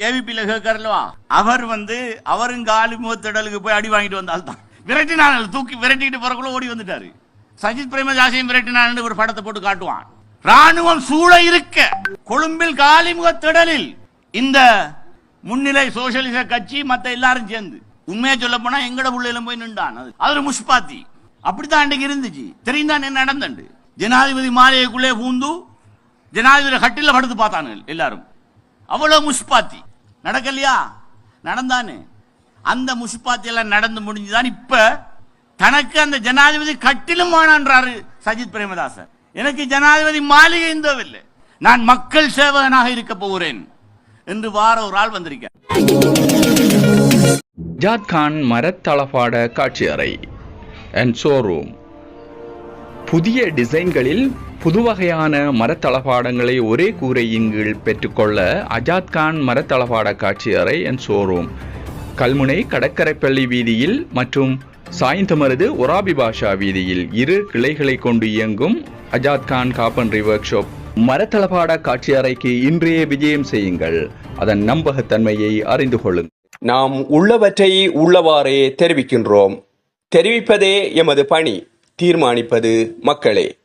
ஜேவிபியில் கேட்கறல்வா அவர் வந்து அவரும் காலி முகத்திடலுக்கு போய் அடி வாங்கிட்டு வந்தால் தான் விரட்டினான் தூக்கி விரட்டிட்டு போறக்குள்ள ஓடி வந்துட்டாரு. சஜித் பிரேமதாசையும் விரட்டினான் ஒரு படத்தை போட்டு காட்டுவான். ராணுவம் சூழ இருக்க கொழும்பில் காலிமுகத்திடலில் இந்த முன்னிலை சோசியலிச கட்சி மத்த எல்லாரும் சேர்ந்து. உண்மையா சொல்ல போனா எங்கட புள்ளையில போய் நின்றான். அது அது முஷ்பாத்தி. அப்படித்தான் அன்றைக்கு இருந்துச்சு. தெரியுதான் என்ன நடந்தண்டு ஜனாதிபதி மாலையைக்குள்ளே பூந்து ஜனாதிபதி கட்டில படுத்து பார்த்தானு எல்லாரும். அவ்வளவு முஷ்பாத்தி நடக்கலையா? நடந்தானு. அந்த முஷ்பாத்தி எல்லாம் நடந்து முடிஞ்சுதான் இப்ப தனக்கு அந்த ஜனாதிபதி கட்டிலும் வேணான்றாரு சஜித் பிரேமதாசன் எனக்கு ஜனாதிபதி மாளிகை இந்தவில்லை. நான் மக்கள் சேவகனாக இருக்க போகிறேன் என்று வார ஒரு ஆள் வந்திருக்கேன் ஜாத்கான் கான் மரத்தளபாட காட்சியறை அண்ட் ஷோரூம் புதிய டிசைன்களில் புது வகையான மரத்தளபாடங்களை ஒரே கூரையின் கீழ் பெற்றுக்கொள்ள அஜாத்கான் மரத்தளபாட காட்சியறை என் ஷோரூம் கல்முனை கடற்கரைப்பள்ளி வீதியில் மற்றும் சாய்ந்தமருது ஒராபி பாஷா வீதியில் இரு கிளைகளை கொண்டு இயங்கும் அஜாத்கான் காப்பன்றி காப்பன்ரி ஒர்க் ஷாப் மரத்தளபாட காட்சியறைக்கு இன்றைய விஜயம் செய்யுங்கள். அதன் நம்பகத்தன்மையை அறிந்து கொள்ளுங்கள். நாம் உள்ளவற்றை உள்ளவாறே தெரிவிக்கின்றோம். தெரிவிப்பதே எமது பணி. தீர்மானிப்பது மக்களே.